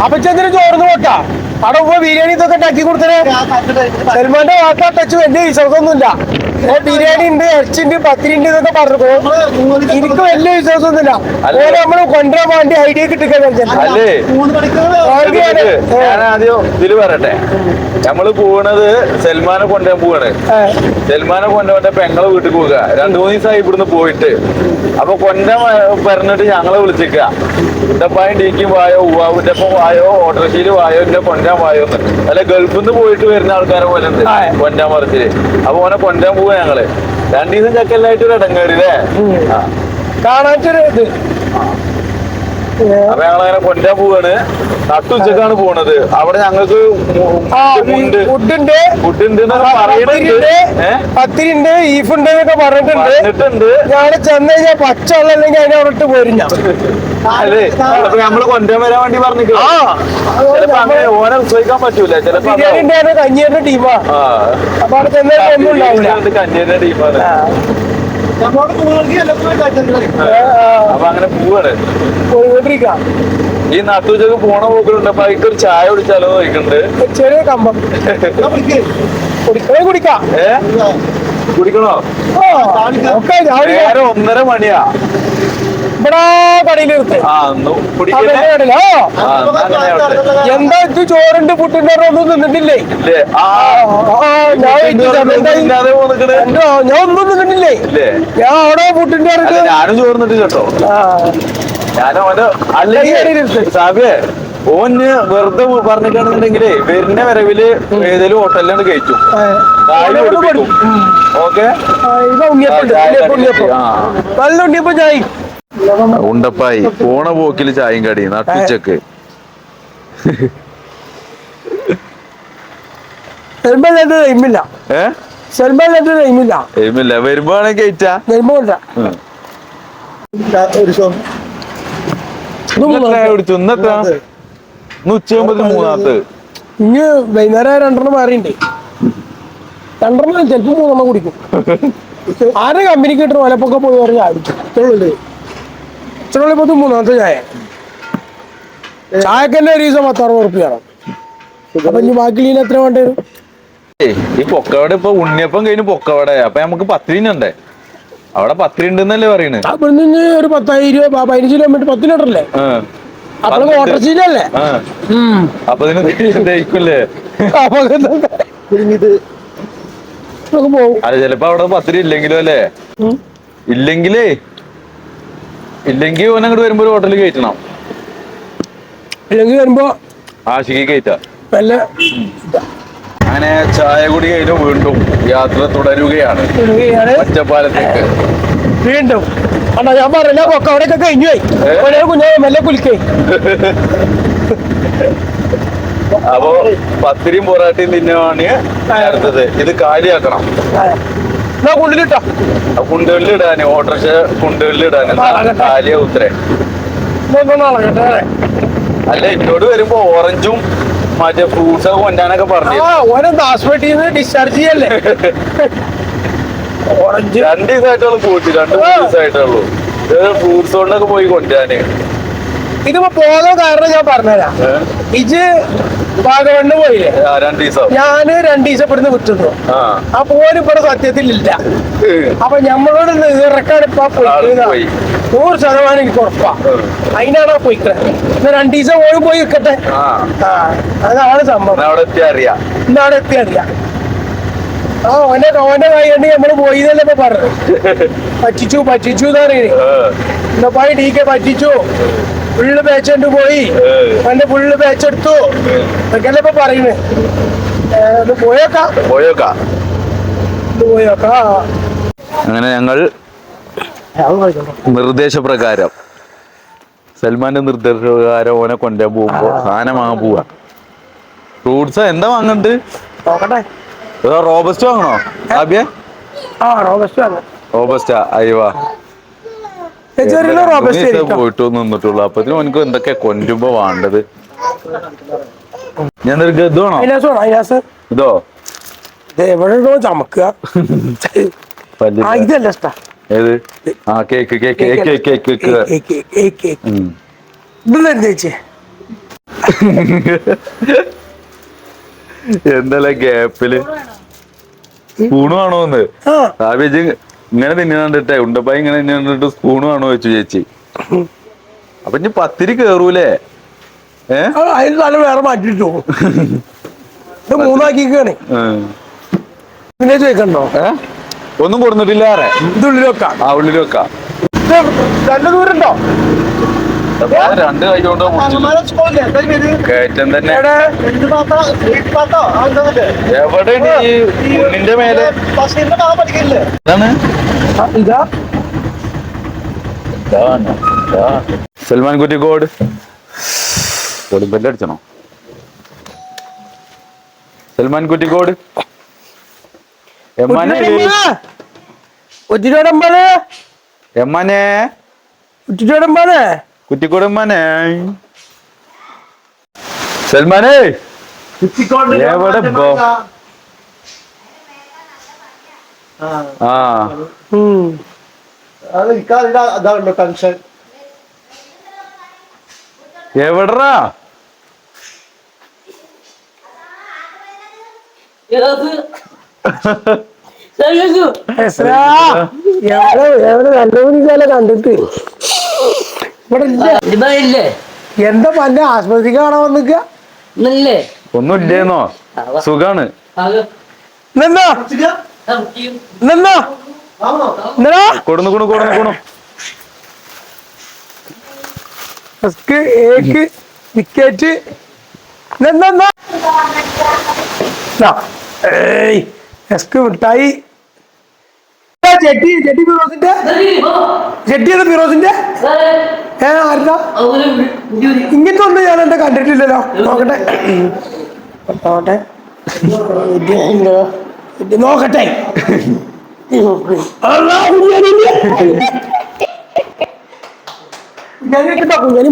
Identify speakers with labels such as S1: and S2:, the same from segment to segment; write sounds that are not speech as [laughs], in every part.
S1: അപ്പൊ ചെന്നിന് ചോർന്ന് പോട്ടാ അവിടെ പോയി ബിരിയാണി ഇതൊക്കെ ഉണ്ടാക്കി കൊടുത്തേ സൽമാന്റെ വാക്കാ ടച്ച് വലിയ വിശ്വാസമൊന്നുമില്ല. ബിരിയാണി ഉണ്ട് ഇറച്ചിണ്ട് പത്തിരി ഉണ്ട് ഇതൊക്കെ പറഞ്ഞു. എനിക്ക് വലിയ വിശ്വാസമൊന്നുമില്ല.
S2: അല്ലേ?
S1: നമ്മൾ നമ്മൾ കൊണ്ടുവരാൻ വേണ്ടി ഐഡിയ
S2: ആദ്യം ഇതിൽ പറയട്ടെ. നമ്മൾ പോണത് സൽമാനെ കൊണ്ടുപോകാൻ പോവാണ്. സൽമാനെ കൊണ്ടുപോകട്ടെ പെങ്ങളെ വീട്ടിൽ പോവുക. രണ്ടു മൂന്ന് ദിവസമായി ഇവിടുന്ന് പോയിട്ട്. അപ്പൊ കൊണ്ട പറഞ്ഞിട്ട് ഞങ്ങളെ വിളിച്ചിക്ക ഉണ്ടപ്പായും ഡിക്കും വായോ ഉവാവിന്റെ ഒപ്പം വായോ ഓട്ടോറിക്ഷയിൽ വായോ ഇന്റെ കൊണ്ടാൻ വായോ എന്ന്. അല്ല ഗൾഫിൽ നിന്ന് പോയിട്ട് വരുന്ന ആൾക്കാരെ പോലെ ഉണ്ട്. കൊണ്ടാൻ മറിച്ചിൽ അപ്പൊ ഓനെ കൊണ്ടാൻ പോവാ ഞങ്ങൾ. രണ്ടു ദിവസം ചക്കല്ലായിട്ട് ഒരു ഇടങ്ങേറില്ലേ.
S1: കാണാത്തൊരു ഇത്.
S2: അപ്പൊ ഞങ്ങളങ്ങനെ കൊല്ലാൻ പോവാണ്. നട്ടുച്ചക്കാണ് പോണത്. അവിടെ ഞങ്ങൾക്ക്
S1: പത്തിരിണ്ട്
S2: ഉണ്ട്.
S1: ഫുഡുണ്ട്
S2: ഫുഡ് ഉണ്ട് പറയുന്നുണ്ട് ഏഹ്
S1: പത്തിരി ഉണ്ട് ഈഫ് ഉണ്ട് എന്നൊക്കെ പറഞ്ഞിട്ടുണ്ട്.
S2: പറഞ്ഞിട്ടുണ്ട്.
S1: ഞാൻ ചെന്ന് കഴിഞ്ഞാൽ പച്ച വെള്ളം അല്ലെങ്കിൽ അതിനെ അവിടെ ഇട്ട് പോരും ഞാൻ.
S2: അല്ലേ? ചിലപ്പോ നമ്മൾ കൊണ്ടുവരാൻ വരാൻ വേണ്ടി പറഞ്ഞിട്ട്.
S1: ആ.
S2: ചിലപ്പോ അങ്ങനെ ഓനെ വിശ്വസിക്കാൻ പറ്റൂല. ചിലപ്പോ
S1: കഞ്ഞിയുടെ ടീമാ. അപ്പൊ അവിടെ ചെന്നാൽ ഒന്നും ഉണ്ടാവില്ല
S2: കന്യന്റെ ടീമാണ് അപ്പൊ അങ്ങനെ പോവാണ്.
S1: പോയിക്കൊണ്ടിരിക്കാം
S2: ഈ നാട്ടുച്ചക്ക് പോണ പോക്കുണ്ട്. അപ്പൊ അതിക്ക് ഒരു ചായ കുടിച്ചാലോ ചോദിക്കുന്നുണ്ട്.
S1: ചെറിയ കമ്പം. കുടിക്കണേ? കുടിക്കാം.
S2: ഏ? കുടിക്കണോ? ഒന്നര മണിയാ.
S1: എന്താ ഇത് ചോറുണ്ട് പുട്ടിന്റെ ഒന്നും നിന്നിട്ടില്ലേ? ഞാൻ ഒന്നും
S2: നിന്നിട്ടില്ലേ?
S1: ഞാൻ അവിടെ പുട്ടിന്റെ
S2: ഞാനും ചോർന്നിട്ട് കേട്ടോ. ഞാൻ ഓന് അല്ലെങ്കിൽ സാബിയെ ഓന് വെറുതെ പറഞ്ഞിട്ടാണെന്നുണ്ടെങ്കിലേ വരുന്ന വരവിൽ ഏതെങ്കിലും ഹോട്ടലിലാണ് കഴിച്ചു. ഓക്കെ.
S1: നല്ല ഉണ്ണിയപ്പം ചായ.
S2: ഉണ്ടപ്പായി പോണ പോക്കിൽ ചായയും കടി നട്ടുച്ചക്ക്.
S1: സെൽമല്ലാത്ത ടൈമില്ല
S2: ഏ?
S1: സെൽമല്ലാത്ത ടൈമില്ല
S2: എയ്മില്ല വരുമ്പോ ആണെങ്കിൽ കഴിച്ചാ
S1: നെയ്മില്ല
S2: ചായ കുടിച്ചു ഇന്നെത്ര ഇന്ന് ഉച്ചയാകുമ്പോ മൂന്നാമത്തെ.
S1: ഇനി വൈകുന്നേരം രണ്ടെണ്ണം മാറിയുണ്ട്. രണ്ടെണ്ണം ചിലപ്പോ മൂന്നെണ്ണം കുടിക്കും. [laughs] ആരെ കമ്പനിക്ക് കിട്ടുന്ന വലപ്പൊക്കെ പോയി പറഞ്ഞ ചാടിച്ചു പത്ത് മൂന്നാമത്തെ ചായ. ചായക്ക് തന്നെ ഒരു ദിവസം പത്താറുപത് ഉറുപ്പിയാണ് അപ്പൊ ഇനി ബാക്കി എത്ര വേണ്ടി വരും?
S2: ഈ പൊക്കവട ഇപ്പൊ ഉണ്ണിയപ്പം കഴിഞ്ഞ് പൊക്കവട അപ്പൊ നമുക്ക് പത്തിരിനുണ്ടേ അവിടെ പത്തിരി ഉണ്ടെന്നല്ലേ പറയണ്.
S1: ആ ഇവിടുന്ന് ഒരു പത്തായിരം രൂപ പതിനഞ്ച് കിലോമീറ്റർ പത്ത് ലിറ്റർ അല്ലേ. അപ്പൊ. ഓട്ടർച്ചീലല്ലേ.
S2: അപ്പൊ ദഹിക്കില്ലേ അത് ചിലപ്പോ അവിടെ പത്തിരി ഇല്ലെങ്കിലും അല്ലേ? ഇല്ലെങ്കിലേ ഇല്ലെങ്കിൽ ഓൻ അങ്ങോട്ട് വരുമ്പോ ഒരു ഹോട്ടലിൽ കയറ്റണം.
S1: ഇല്ലെങ്കിൽ വരുമ്പോ
S2: ആശിക്ക് കയറ്റാ.
S1: വല്ല
S2: അങ്ങനെ ചായ കുടി കഴിഞ്ഞു വീണ്ടും യാത്ര തുടരുകയാണ്. ഒറ്റപ്പാലത്തേക്ക്.
S1: വീണ്ടും. അണ്ണാ ഞാൻ പറഞ്ഞ പൊക്ക അവിടെയൊക്കെ കഴിഞ്ഞു പോയി? ഒരേ കുഞ്ഞെ മെല്ലെ കുലിക്കേ
S2: അപ്പൊ പത്തിരിയും പൊറാട്ടയും തിന്നുവാണ് അടുത്തത്. ഇത് കാലിയാക്കണം. ഓട്ടർഷ കാലിയ ഉത്തരേ അല്ല? എന്നോട് വരുമ്പോ ഓറഞ്ചും മറ്റേ ഫ്രൂട്ട്സ് ഒക്കെ കൊണ്ടാനൊക്കെ പറഞ്ഞു
S1: ഓരോ ഹോസ്പിറ്റലിൽ ഡിസ്ചാർജ് ചെയ്യല്ലേ? [laughs] ഓറഞ്ച്.
S2: രണ്ട് ദിവസമായിട്ടുള്ളൂ പോയിട്ട് രണ്ട്. ദിവസമായിട്ടുള്ളൂ ഫ്രൂട്ട്സ് കൊണ്ടൊക്കെ പോയി കൊണ്ടാന്
S1: ഇതിപ്പോ പോകാൻ കാരണം ഞാൻ പറഞ്ഞുതരാം.
S2: ഏ?
S1: വാഗമണ്ണ് പോയില്ലേ?
S2: ഞാൻ രണ്ടു ദിവസം
S1: ഇവിടുന്ന് വിട്ടുന്നു.
S2: ആ.
S1: പോലും ഇവിടെ സത്യത്തിലില്ല അപ്പൊ ഞമ്മളോട് ഇറക്കാണ് ഇപ്പൊ
S2: പോയി.
S1: നൂറ് ശതമാനം എനിക്ക് ഉറപ്പാ. അതിനാണ് പോയിക്കണേ? എന്നാ രണ്ടു ദിവസം പോയി നിൽക്കട്ടെ
S2: ആ.
S1: അതാണ് സംഭവം.
S2: അവിടെ എത്തി അറിയാം.
S1: ഇന്ന് അവിടെ എത്തി അറിയാം. ആ ഓന്റെ ഓന്റെ കൈ കണ്ടി നമ്മൾ പോയിന്നല്ലേ ഇപ്പൊ പറഞ്ഞു [laughs] പറ്റിച്ചു പറ്റിച്ചു എന്ന് പറയുന്നത്
S2: ഏ,
S1: എന്നാ പോയി ഡി കെ പറ്റിച്ചു. ഫുള്ള് പേച്ചുണ്ട് പോയി. എന്റെ ഫുള്ള് പേച്ചെടുത്തു ഇതൊക്കെയല്ലേ ഇപ്പൊ പറയുന്നേ? ഒന്ന് പോയേക്കാം.
S2: പോയേക്കാ.
S1: ഒന്ന് പോയേക്കാ.
S2: അങ്ങനെ ഞങ്ങൾ നിർദ്ദേശപ്രകാരം സൽമാന്റെ നിർദ്ദേശപ്രകാരം ഓനെ കൊണ്ടേ പോകുമ്പോ സാധനം വാങ്ങാൻ പോവാ. ഫ്രൂട്ട്സ് എന്താ വാങ്ങണ്ട്?
S1: നോക്കട്ടെ.
S2: റോബസ്റ്റ് വാങ്ങണോ? ആബിയ
S1: ആ റോബസ്റ്റ്
S2: റോബസ്റ്റാ അയ്യവാ പോയിട്ട് നിന്നിട്ടുള്ളൂ അപ്പത്തിന് എനിക്ക് എന്തൊക്കെ കൊണ്ടുമ്പോ വേണ്ടത്? ഞാൻ നിനക്ക് ഇത്
S1: എവിടെയോ ചമക്കുക. ഇതല്ല ഇഷ്ട.
S2: ഏത്? ആ cake cake cake cake cake എന്തല്ല ഗ്യാപ്പിൽ സ്പൂണ് വേണോന്ന്?
S1: ആ.
S2: ഇങ്ങനെ തിന്നു കണ്ടിട്ടേ ഉണ്ടപ്പായി ഇങ്ങനെ തിന്നു കണ്ടിട്ട് സ്പൂണ് വേണോ വെച്ചു ചേച്ചി. അപ്പൊ ഇനി പത്തിരി കേറൂലേ? ഏഹ്
S1: അത് അതിൽ നല്ല വേറെ മാറ്റിട്ടു ഇത് മൂന്നാക്കിക്കാണ്. പിന്നെ ചോദിക്കണ്ടോ?
S2: ഏ? ഒന്നും കൊടുത്തിട്ടില്ല ആരെ
S1: ഇത് ഉള്ളിൽ
S2: ആ
S1: ഉള്ളിലൊക്കെ. നല്ല ദൂരം ഉണ്ടോ
S2: രണ്ട് കൈ കൊണ്ട് പിടിച്ചു. കയറ്റം തന്നെ.
S1: എവിടെ?
S2: ഈ മേലെ. ഇതാണ്.
S1: ഇതാ.
S2: സൽമാൻ കുറ്റിക്കോട്. അടിച്ചണോ സൽമാൻ കുറ്റിക്കോട്. എമ്മാനെ. എമ്മാനെ.
S1: ഒറ്റിരോടമ്പാണ്
S2: സൽമാനെ. എവിടെ ആ.
S1: ടെൻഷൻ
S2: എവിടറാ?
S1: എവിടെ എവിടെ? നല്ല മണിക്കാലെ കണ്ടിട്ട്. ഇവിടെ ഇല്ല?
S3: ഇല്ലേ
S1: എന്താ പല്ല ആസ്പത്രിക്ക് കാണാൻ വന്നിക്ക
S3: ഇന്നല്ലേ
S2: ഒന്നുമില്ലേന്നോ? സുഖാണ്.
S1: നിന്നോ? നിന്നോ? നിന്നോ?
S2: കൊടുന്നു കൊടു കൊടുന്നു കൊടു
S1: ഫസ്റ്റ് ഏക്ക് വിക്കറ്റ്. നിന്നോ ഏയ് എസ്ക് മിഠായി. ആ, ചെട്ടി? ചെട്ടി ഫിറോസിന്റെ? ചെട്ടി അത് ഫിറോസിന്റെ? ഏ ആരുടെ? ഇങ്ങനത്തെ ഒന്നും ഞാൻ എന്താ കണ്ടിട്ടില്ലല്ലോ. നോക്കട്ടെ. നോക്കട്ടെ. നോക്കട്ടെ.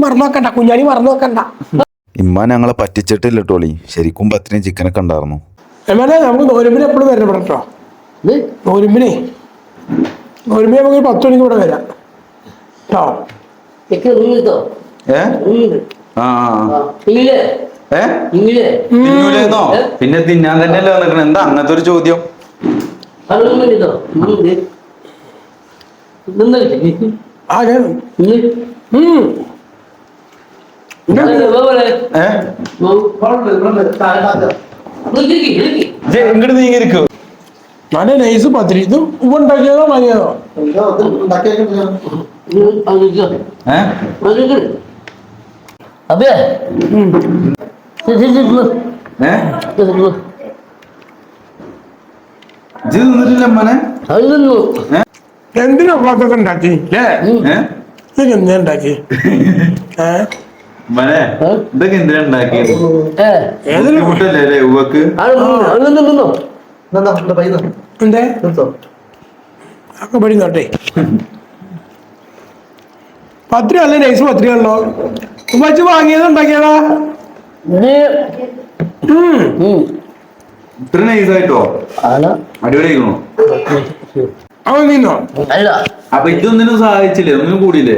S1: മറന്നു നോക്കണ്ട കുഞ്ഞാനി മറന്നു നോക്കണ്ട.
S4: ഇമ്മ ഞങ്ങളെ പറ്റിച്ചിട്ടില്ല ടോളി ശരിക്കും പത്തിനും ചിക്കനൊക്കെ ഉണ്ടായിരുന്നു.
S1: എന്നാലേ നമുക്ക് നോരുമ്പിന് എപ്പോഴും വരണം കേട്ടോ നോരുമ്പിനെ നോരുമ്പിനെ നമുക്ക് പത്ത് മണിക്ക് ഇവിടെ വരാം. കേട്ടോ
S2: തിന്നൂലേന്നോ പിന്നെ തിന്നാൻ തന്നെയല്ലേ വന്നിക്കണ എന്താ അങ്ങനത്തെ ഒരു ചോദ്യം? ഇങ്ങോട്ട് നീങ്ങിരിക്കൂ
S1: നല്ല നൈസ് പത്തിരി. ഇത് ഉപ്പുണ്ടാക്കിയതോ വാങ്ങിയതോ
S3: അതെ?
S1: എന്തിനാ അതൊക്കെ ഉണ്ടാക്കി?
S2: ഏ ഏ?
S1: ഇതൊക്കെ എന്തിനാ ഉണ്ടാക്കി? ഏ?
S2: അമ്മനെ ഇതൊക്കെ എന്തിനാ ഉണ്ടാക്കിയത്?
S1: ഏതൊരു
S2: ബുദ്ധിമുട്ടല്ലേ [laughs] അല്ലേ ഉവക്ക്
S3: അത് നിന്നോ
S1: എന്തേ ഒക്കെ പടി നോട്ടെ പത്രി അല്ല നൈസ് പത്രി ഉണ്ടോ ഉമ്മച്ച് വാങ്ങിയത് ഉണ്ടാക്കിയതാ.
S2: ഇത്ര നൈസായിട്ടോ അടിപൊളിയായിരുന്നു.
S1: അവൻ നിന്നോ
S3: അല്ല.
S2: അപ്പൊ ഇതൊന്നിനും സഹായിച്ചില്ലേ? ഒന്നിനും കൂടിയില്ലേ?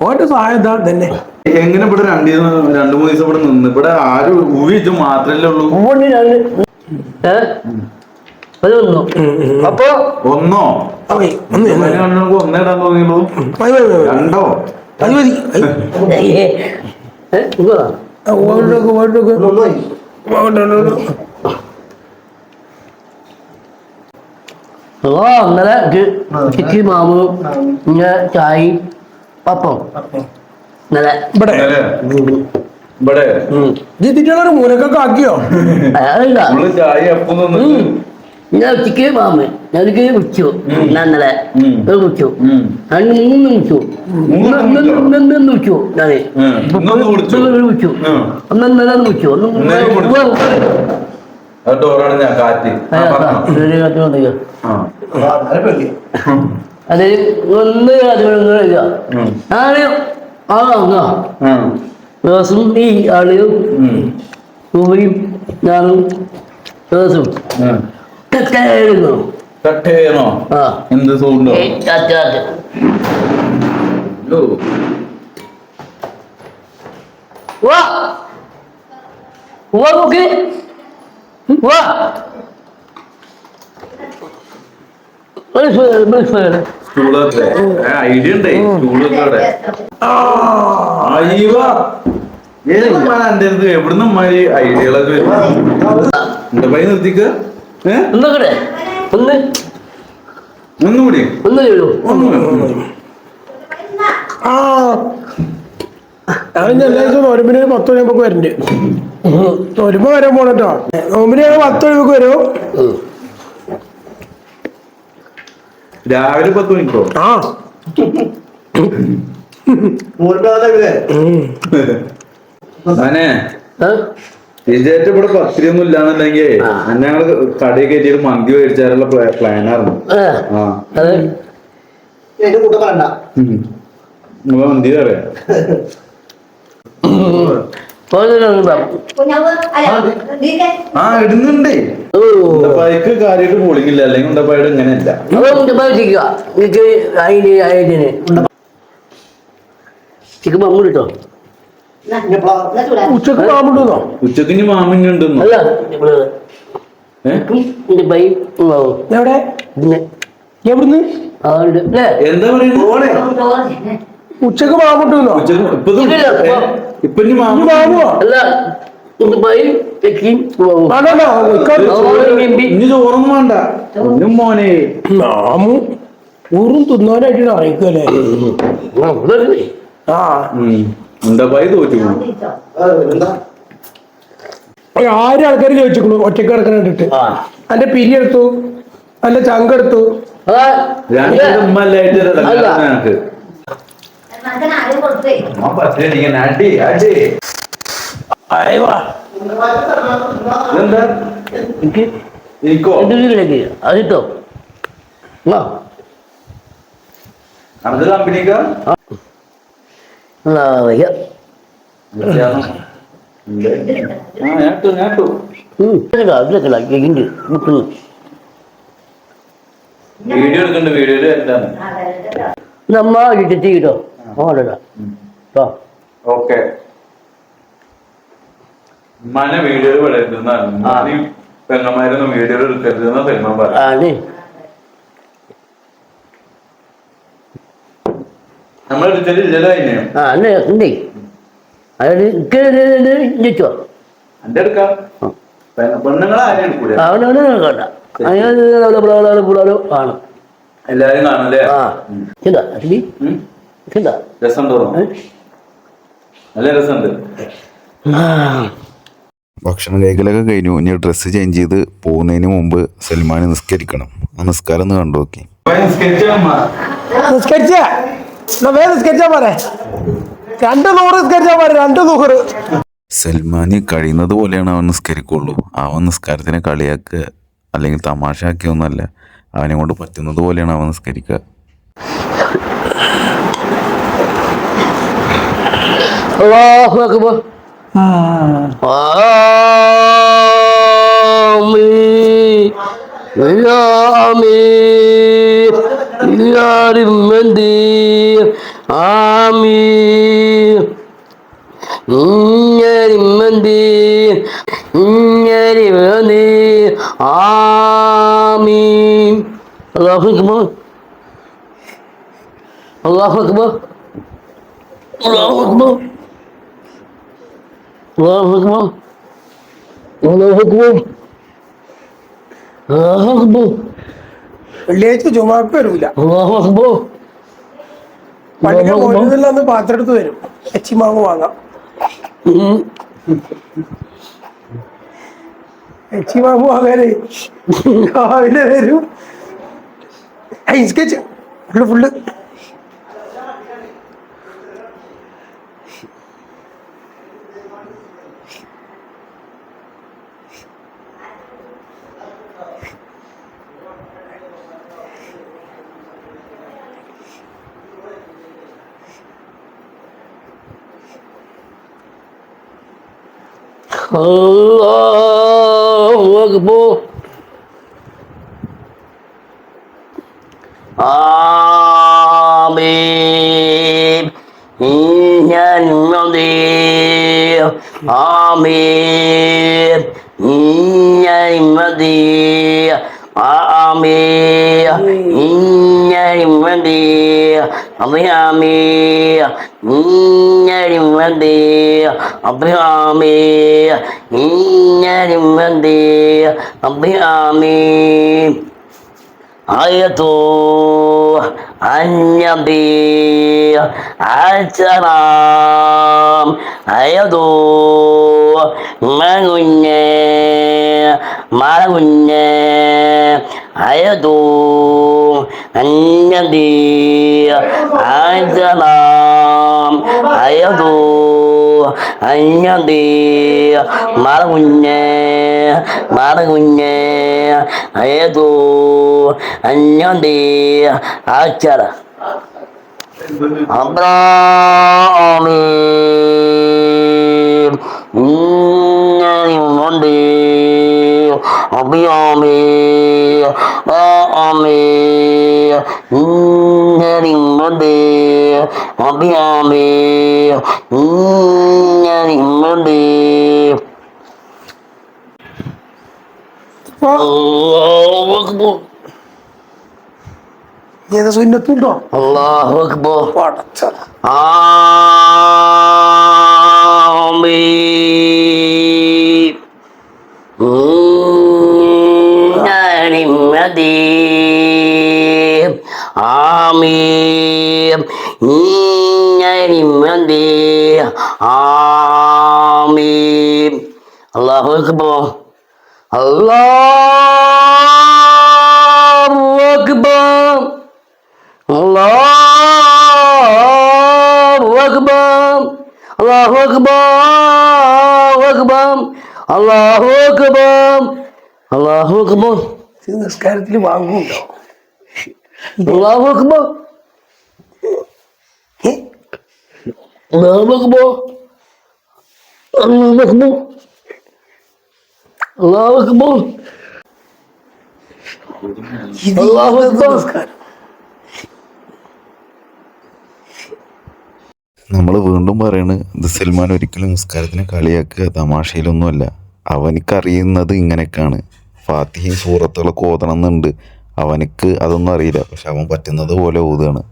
S1: ഓന്റെ സഹായം ഇതാ തന്നെ
S2: എങ്ങനെ ഇവിടെ രണ്ട് ദിവസം- രണ്ട് മൂന്ന് ദിവസം ഇവിടെ നിന്ന്? ഇവിടെ ആരും ഉവി ഇത് മാത്രല്ലേ ഉള്ളൂ.
S3: അത് അപ്പൊ?
S2: ഒന്നോ? തോന്നിയുള്ളൂ. രണ്ടോ?
S1: അത് മതി
S3: ഓ അങ്ങനെ ചിക്കി മാവ് പിന്നെ ചായ പപ്പം. ഇന്നലെ.
S1: ഇവിടെ.
S2: ഇവിടെ?
S1: മൂലക്കൊക്കെ ആക്കിയോ?
S3: അയാളില്ല
S2: നമ്മൾ ചായ അപ്പം
S3: ഞാൻ ഉച്ചയ്ക്ക് പാമ്പ് എനിക്ക് വിളിച്ചു. അത് വിളിച്ചു
S2: ഉം.
S3: അന്ന് മൂന്ന് വിളിച്ചു
S2: വിളിച്ചോ?
S3: ഒന്നു വിളിച്ചു
S2: ഞാൻ. ഇന്നൊന്ന് വിളിച്ചു ഉം.
S3: ഒന്ന് ഇന്നലെ ഒന്ന് വിളിച്ചു ഒന്ന്
S2: ഇന്നലെ വിളിച്ചു. അത് ഡോറാണ് ഞാൻ കാറ്റ് ആ, പറഞ്ഞോ. ആ.
S3: അത് ഒന്ന് അതില്ല
S2: ഉം.
S3: ഞാൻ ആ അങ്ങാ
S2: ഉം.
S3: ദിവസം ഈ
S2: ഉം.
S3: ഞാനും ദിവസം
S2: ഉം.
S3: തെറ്റായിരുന്നു.
S2: കട്ട് ചെയ്യണോ
S3: ആ.
S2: എന്ത് സൂണ്ടോ.
S3: വാ വാ നോക്ക്. വാ
S2: ഐഡിയ ഉണ്ടേ. അയ്യോ ഏത് എവിടുന്ന് ഐഡിയകളൊക്കെ വരുന്നത്?
S3: ഒന്നൊക്കെ ഒന്ന്
S2: ഒന്നുകൂടി
S3: ഒന്ന് ചെയ്യൂ
S1: ആ. ഞാൻ എല്ലാ ദിവസവും നോരുമ്പിന് പത്ത് മണിയാകുമ്പോ വരണ്ട്. നോരുമ്പോ വരാൻ പോണട്ടോ. നോമ്പിന് ഞങ്ങൾ പത്ത് മണിക്ക് വരും.
S2: രാവിലെ പത്ത് മണിക്കോ?
S1: ആ.
S2: അനെ
S3: ആ?
S2: വിജയത്തെ ഇവിടെ പത്തിരി ഒന്നും ഇല്ലാന്നുണ്ടെങ്കിൽ. ഞങ്ങൾ കടയിൽ കയറ്റിയിട്ട് മന്തി മേടിച്ചാലുള്ള പ്ലാനായിരുന്നു. മന്തി പറയാ. ആ ഇടുന്നുണ്ട്. ഉണ്ടപ്പായ്ക്ക് കാര്യമായിട്ട് ഇല്ല. അല്ലെങ്കിൽ ഉണ്ടപ്പായുടെ ഇങ്ങനെയല്ല.
S3: അതുകൊണ്ട് പറ്റിക്കുക എനിക്ക്
S1: ഉച്ചയ്ക്ക് മാമുണ്ടെന്നോ
S2: ഉച്ചയ്ക്ക് ഇനി മാമിനുണ്ടെന്നു
S3: അല്ല
S1: എവിടെ? എവിടുന്ന്?
S2: എന്താ പറയുന്നത്?
S1: ഉച്ചയ്ക്ക് മാമുണ്ടെന്നോ
S2: ഉച്ചയ്ക്ക് ഇപ്പൊ മാമ
S3: അല്ല
S2: ചോറൊന്നും വേണ്ട. മോനെ.
S1: മാമു ഊറും തിന്നാനായിട്ട് അറിയിക്കല്ലേ ആ.
S2: ഉണ്ടപ്പായി തോറ്റു?
S1: ആയിരം ആൾക്കാർ ചോദിച്ചു ഒറ്റയ്ക്ക് കിടക്കണ കണ്ടിട്ട്.
S3: ആ.
S1: എന്റെ പിരിയെടുത്തു എന്റെ ചങ്കെടുത്തു
S5: ആരും
S3: അതിട്ടോ
S2: അത് കമ്പനിക്കാ
S3: വയ്യ കേക്കിണ്ട് മുക്കുന്നു.
S2: വീഡിയോ എടുക്കണ്ട വീഡിയോയിൽ എന്താണ്
S3: നമ്മ ഇട്ടിട്ട് കേട്ടോ ഓടാ
S2: ഓക്കെ. ഉമ്മാനെ വീഡിയോയിൽ വിടരുതെന്നാണ്. പെങ്ങന്മാരൊന്നും വീഡിയോയിൽ എടുക്കരുതെന്നാ പെരുമാൻ
S3: ആ അന്നെ ഉണ്ടേ. അതായത് അവനവനെ കണ്ട അയാൾ പുള്ളാലോ ആണ്
S2: എല്ലാരും കാണൂലേ
S3: ആ. ചിന്ത അശ്വതി
S2: ഉം.
S3: ചിന്ത
S2: രസം തോന്നും. നല്ല രസമുണ്ട്.
S4: ഭക്ഷണം കഴിക്കലൊക്കെ കഴിഞ്ഞു. ഇനി ഡ്രസ്സ് ചേഞ്ച് ചെയ്ത് പോകുന്നതിന് മുമ്പ് സൽമാൻ നിസ്കരിക്കണം. ആ നിസ്കാരം ഒന്ന് കണ്ടു നോക്കി.
S1: നിസ്കരിച്ച? വേ നിസ്കരിച്ചാ പോരെ. രണ്ട് നൂറ് നിസ്കരിച്ചാ പോരെ രണ്ട് നൂറ്.
S4: സൽമാന് കഴിയുന്നത് പോലെയാണ് അവൻ നിസ്കരിക്കുള്ളൂ. അവൻ നിസ്കാരത്തിനെ കളിയാക്ക അല്ലെങ്കിൽ തമാശ ആക്കിയൊന്നല്ല അവനെ കൊണ്ട് പറ്റുന്നത് പോലെയാണ് അവൻ നിസ്കരിക്കുക.
S3: അല്ലാഹു അക്ബർ. ആമീൻ. يا أمير يا رمندير آمين يا رمندير يا رمندير أكبر الله أكبر. الله أكبر. الله أكبر. الله أكبر. الله أكبر.
S1: വെള്ളിയാഴ്ച ജുമാക്ക് വരൂല. പള്ളിക്ക് മോനിൽ അന്ന് പാത്രം എടുത്ത് വരും എച്ചിമാവ് വാങ്ങാം. എച്ചിമാവ് വാങ്ങാന് രാവിലെ വരും. ഐസ്കെച്ച് ഫുള്ള് ഫുള്ള്.
S3: আল্লাহু আকবার। আমিন। ইয়া নদী। আমিন। മതി അഭിയാമി ഞാൻ മതി അഭിയാമി ayatu anyabi acaram ayatu mangunye mangunye ayatu anyabi acaram അയ്യതേ മറകുഞ്ഞേ മറകുഞ്ഞേ ഏതോ അയ്യതേ ആച്ചാറ അബ്രാമേ ഇങ്ങനെ Abiyami Aami Nyerim mm, Mode Abiyami Nyerim mm, Mode Allahu Akbar
S1: Ya da sunnet buldu.
S3: Allahu Akbar. Var, çala. Amin. അല്ലാഹു അക്ബർ അല്ലാഹു അക്ബർ അല്ലാഹു അക്ബർ അല്ലാഹു അക്ബർ അല്ലാഹു അക്ബർ അല്ലാഹു അക്ബർ
S1: ഇത് നിസ്കാരത്തിൽ വാങ്ങുണ്ടോ
S3: അല്ലാഹു അക്ബർ അല്ലാഹു അക്ബർ അല്ലാഹു അക്ബർ അല്ലാഹു അക്ബർ അക്ബർ.
S1: നിസ്കാരം
S4: നമ്മൾ വീണ്ടും പറയാണ് ഇത് സൽമാൻ ഒരിക്കലും നിസ്കാരത്തിനെ കളിയാക്കുക തമാശയിലൊന്നുമല്ല. അവനിക്കറിയുന്നത് ഇങ്ങനെയൊക്കെയാണ്. ഫാത്തിഹയും സൂറത്തുകളൊക്കെ ഓതണം എന്നുണ്ട് അവനക്ക് അതൊന്നും അറിയില്ല. പക്ഷെ അവൻ പറ്റുന്നത് പോലെ ഓതുകയാണ്.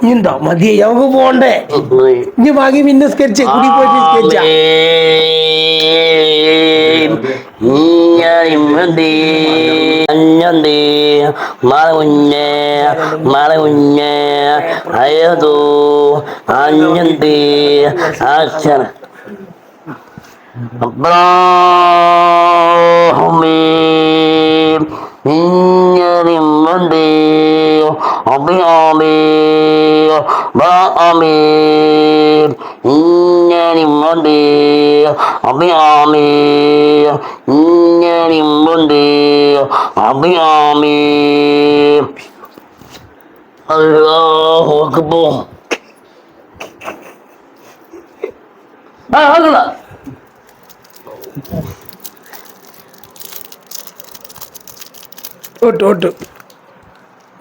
S1: ഇനി ഉണ്ടോ മതിയായി നമുക്ക് പോണ്ടേ. ഇനി ബാക്കി പിന്നെ സ്കെച്ച് കുടി പോയിട്ട് സ്കെച്ചാ.
S3: മറകുഞ്ഞ് മറകുഞ്ഞ് അയതു അഞ്ഞന്തി അക്ഷര അബ്രാഹുമീ நீயறிந்தே அபியானே அமீர் இங்கனிம்மண்டே அபியானே இங்கனிம்மண்டே அபியானே அல்லாஹ் அக்பர் ஆகல
S1: ഒട്ട് ഒട്ട്.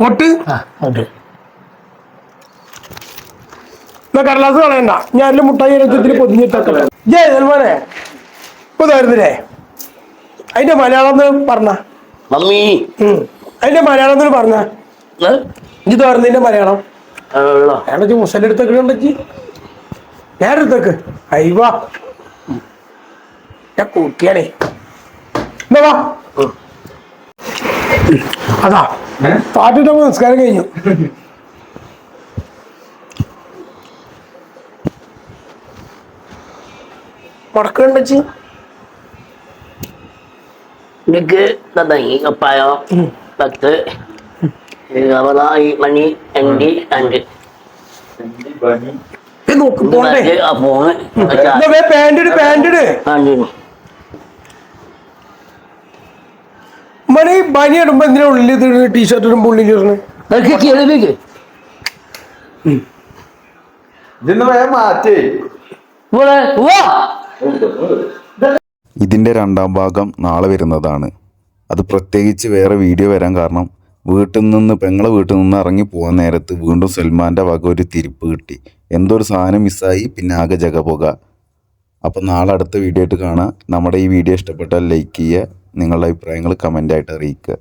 S1: ഒട്ട്? കടലാസ് കളയണ്ട. ഞാൻ എല്ലാം മുട്ടായി രക്തത്തിൽ പൊതിഞ്ഞിട്ടൊക്കെ സൽമാനെ. ഇപ്പൊ തരുന്നില്ലേ അതിന്റെ മലയാളം പറഞ്ഞ.
S3: മമ്മി.
S1: അതിന്റെ മലയാളം പറഞ്ഞ. ഇത് തുറന്നതിന്റെ മലയാളം.
S3: ഉള്ള?
S1: മുസലിന്റെ അടുത്തൊക്കെ ഉണ്ടെച്ചി ഞാൻ എടുത്തേക്ക്. അയ്യവാ ഞാൻ കൂട്ടിയാണേ. എന്നാ വാ. അതാ. പാട്ടിട്ട് നമസ്കാരം കഴിഞ്ഞു. മടക്കുണ്ടെച്ചി
S3: എനിക്ക് നന്നായി കപ്പായോ? പത്ത്. ഇരുപതായി മണി അഞ്ച് അഞ്ച്
S1: നോക്ക് പോണ്ടേ.
S3: ആ ഫോണ്
S1: പാന്റ് ഇട്. മണി ബനി ഇടുമ്പോ എന്തിനാ ഉള്ളിൽ ഇത് ടീഷർട്ട് ഇടുമ്പോ ഉള്ളിൽ ഇടുന്നത്
S3: കേൾവിക്ക്
S2: ഇതിന്ന് വേഗം മാറ്റേ.
S3: ഇവിടെ വാ
S4: ഇതിന്റെ രണ്ടാം ഭാഗം നാളെ വരുന്നതാണ്. അത് പ്രത്യേകിച്ച് വേറെ വീഡിയോ വരാൻ കാരണം വീട്ടിൽ നിന്ന് പെങ്ങളെ വീട്ടിൽ നിന്ന് ഇറങ്ങി പോകാൻ നേരത്ത് വീണ്ടും സൽമാന്റെ വക ഒരു തിരിപ്പ് കിട്ടി. എന്തോ ഒരു സാധനം മിസ്സായി പിന്നെ ആകെ ജഗ പോക. അപ്പോൾ നാളെ അടുത്ത വീഡിയോ ആയിട്ട് കാണാം. നമ്മുടെ ഈ വീഡിയോ ഇഷ്ടപ്പെട്ടാൽ ലൈക്ക് ചെയ്യുക നിങ്ങളുടെ അഭിപ്രായങ്ങൾ കമന്റായിട്ട് അറിയിക്കുക.